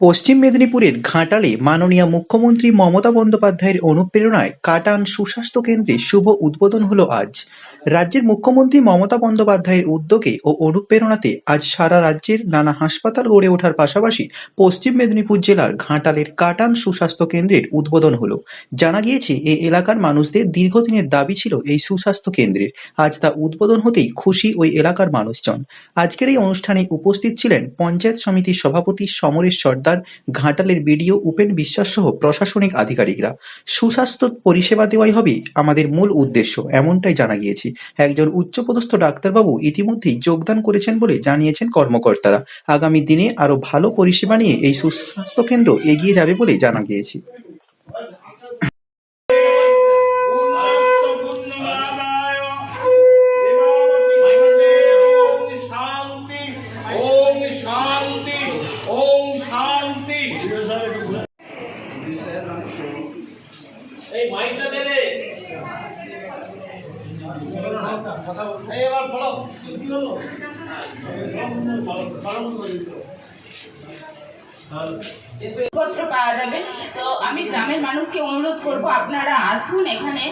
পশ্চিম মেদিনীপুরের ঘাটালে মাননীয় মুখ্যমন্ত্রী মমতা বন্দ্যোপাধ্যায়ের অনুপ্রেরণায় কাটান সুস্বাস্থ্য কেন্দ্রে শুভ উদ্বোধন হলো আজ। রাজ্যের মুখ্যমন্ত্রী মমতা বন্দ্যোপাধ্যায়ের উদ্যোগে ও অনুপ্রেরণাতে আজ সারা রাজ্যের নানা হাসপাতাল গড়ে ওঠার পাশাপাশি পশ্চিম মেদিনীপুর জেলার ঘাটালের কাটান সুস্বাস্থ্য কেন্দ্রের উদ্বোধন হলো। জানা গিয়েছে এই এলাকার মানুষদের দীর্ঘদিনের দাবি ছিল এই সুস্বাস্থ্য কেন্দ্রের। আজ তা উদ্বোধন হতেই খুশি ওই এলাকার মানুষজন। আজকের এই অনুষ্ঠানে উপস্থিত ছিলেন পঞ্চায়েত সমিতির সভাপতি সমরেশ সর্দার। ঘাটালের বিডিও উপেন বিশ্বাস সহ প্রশাসনিক আধিকারিকরা। সুস্বাস্থ্য পরিষেবা দেওয়াই হবে আমাদের মূল উদ্দেশ্য, এমনটাই জানা গিয়েছে। একজন উচ্চপদস্থ ডাক্তারবাবু ইতিমধ্যেই যোগদান করেছেন বলে জানিয়েছেন কর্মকর্তারা। আগামী দিনে আরও ভালো পরিষেবা নিয়ে এই সুস্বাস্থ্য কেন্দ্র এগিয়ে যাবে বলে জানা গিয়েছে। এই মাইকটা দে রে। এবার ফলো কি হলো? পত্র পাওয়া যাবে। তো আমি গ্রামের মানুষকে অনুরোধ করব, আপনারা আসুন এখানে।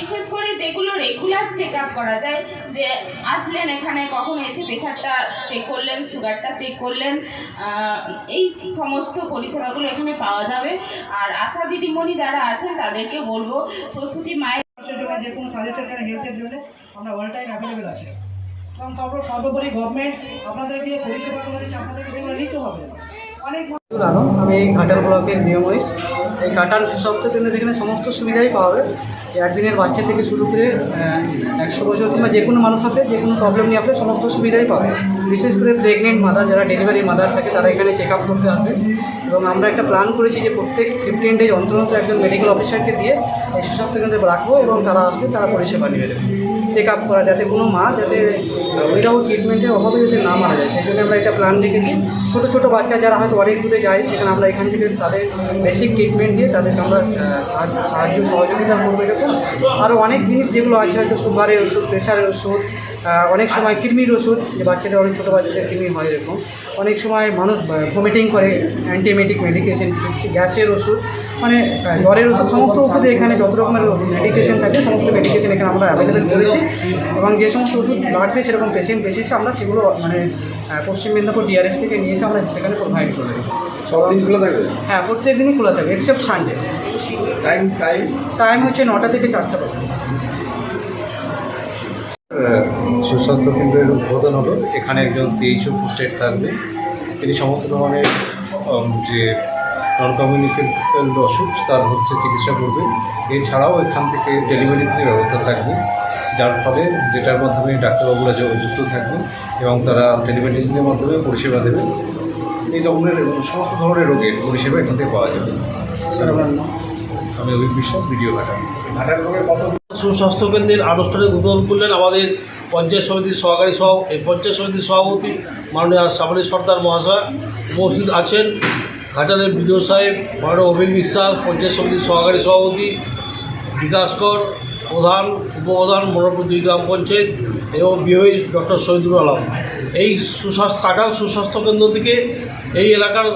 বিশেষ করে যেগুলো রেগুলার চেক আপ করা যায়, যে আসলেন এখানে, কখন এসে প্রেশারটা চেক করলেন সুগারটা চেক করলেন এই সমস্ত পরিষেবাগুলো এখানে পাওয়া যাবে। আর আশা দিদিমণি যারা আছেন, তাদেরকে বলব, প্রসূতি মায়ের মানুষের যে কোনো সাজেশন হেলথের জন্য আমরা অল অ্যাভেলেবেল আছে। এবং সর্ব সর্বোপরি গভর্নমেন্ট আপনাদেরকে পরিষেবাগুলো দিচ্ছে আপনাদেরকে নিতে হবে অনেক আনো আমি ঘাটাল ব্লকের নিয়মিত এই ঘাটাল সুস্বাস্থ্য কেন্দ্রে এখানে সমস্ত সুবিধাই পাওয়া যাবে একদিনের বাচ্চা থেকে শুরু করে একশো বছর কিংবা যে কোনো মানুষ আসলে যে কোনো প্রবলেম নিয়ে আসলে সমস্ত সুবিধাই পাবে বিশেষ করে প্রেগনেন্ট মাদার যারা ডেলিভারি মাদার থাকে, তারা এখানে চেক আপ করতে আসবে। এবং আমরা একটা প্ল্যান করেছি যে প্রত্যেক ফিফটিন ডেজ অন্তর অন্তর একজন মেডিকেল অফিসারকে দিয়ে এই সুস্বাস্থ্য কেন্দ্রে রাখব এবং তারা আসবে, তারা পরিষেবা নিয়ে দেবে চেক আপ করা, যাতে কোনো মা যাতে উইদাউট ট্রিটমেন্টের অভাবে যাতে না মারা যায়। সেই জন্য আমরা একটা প্ল্যান রেখেছি। ছোটো ছোটো বাচ্চা যারা হয়তো অনেক দূরে যায় সেখানে আমরা এখান থেকে তাদের বেসিক ট্রিটমেন্ট দিয়ে তাদেরকে আমরা সাহায্য সহযোগিতা করব এরকম। আরও অনেক জিনিস যেগুলো আছে, হয়তো সুগারের ওষুধ প্রেশারের ওষুধ অনেক সময় কৃমির ওষুধ যে বাচ্চাদের অনেক ছোটো বাচ্চাদের কৃমি হয় এরকম। অনেক সময় মানুষ ভমিটিং করে অ্যান্টিমেটিক মেডিকেশন গ্যাসের ওষুধ মানে জ্বরের ওষুধ সমস্ত ওষুধে এখানে যত রকমের মেডিকেশন থাকে সমস্ত মেডিকেশন এখানে আমরা অ্যাভেলেবেল করেছি। এবং যে সমস্ত ওষুধ লাগবে সেরকম পেশেন্ট বেসিসে আমরা সেগুলো মানে পশ্চিম মেদিনীপুর ডিআরএফ থেকে নিয়ে এসে আমরা সেখানে প্রোভাইড করে দেবো খোলা থাকবে? হ্যাঁ প্রত্যেক দিনই খোলা থাকে except Sunday time time time হচ্ছে নটা থেকে চারটা পর্যন্ত। সুস্বাস্থ্য কেন্দ্রের উদ্বোধন হলো এখানে একজন সিএইচও পোস্টেড থাকবে। তিনি সমস্ত ধরনের যে নন কমিউনিকেবল অসুখ, তার হচ্ছে চিকিৎসা করবে। এছাড়াও এখান থেকে টেলিমেডিসিনের ব্যবস্থা থাকবে। যার ফলে যেটার মাধ্যমে ডাক্তারবাবুরা যুক্ত থাকবে এবং তারা টেলিমেডিসিনের মাধ্যমে পরিষেবা দেবে। এই ধরনের সমস্ত ধরনের রোগের পরিষেবা এখান থেকে পাওয়া যাবে। স্যার, আপনার? আমি অভিক বিশ্বাস ভিডিও সুস্বাস্থ্য কেন্দ্রের আনুষ্ঠানিক উদ্বোধন করলেন আমাদের পঞ্চায়েত সমিতির সহকারী সহ, এই পঞ্চায়েত সমিতির সভাপতি মাননীয় সাবলী সর্দার মহাশয় উপস্থিত আছেন। ঘাটালের বিডিও সাহেব, মাননীয় অভিক বিশ্বাস, পঞ্চায়েত সমিতির সহকারী সভাপতি বিকাশ কর, প্রধান, উপপ্রধান মনোপুর দুই গ্রাম পঞ্চায়েত এবং বিওই ডক্টর শহীদুল আলম এই সুস্বাস্থ্য কাটাল সুস্বাস্থ্য কেন্দ্র থেকে এই এলাকার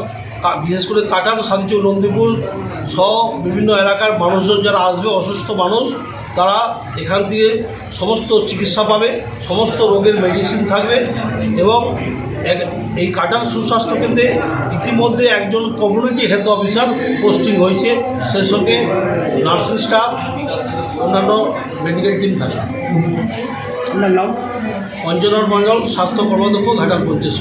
বিশেষ করে কাটাল সাদিচুর নন্দীপুর সহ বিভিন্ন এলাকার মানুষজন যারা আসবে অসুস্থ মানুষ তারা এখান থেকে সমস্ত চিকিৎসা পাবে সমস্ত রোগের মেডিসিন থাকবে এবং এই কাটাল সুস্বাস্থ্য কেন্দ্রে ইতিমধ্যে একজন কমিউনিটি হেলথ অফিসার পোস্টিং হয়েছে। সেই সঙ্গে নার্সিং স্টাফ অন্যান্য মেডিকেল টিম থাকে আপনার নাম? পঞ্চনর মণ্ডল স্বাস্থ্য কর্মাধ্যক্ষ ঘাটাল পঞ্চায়েত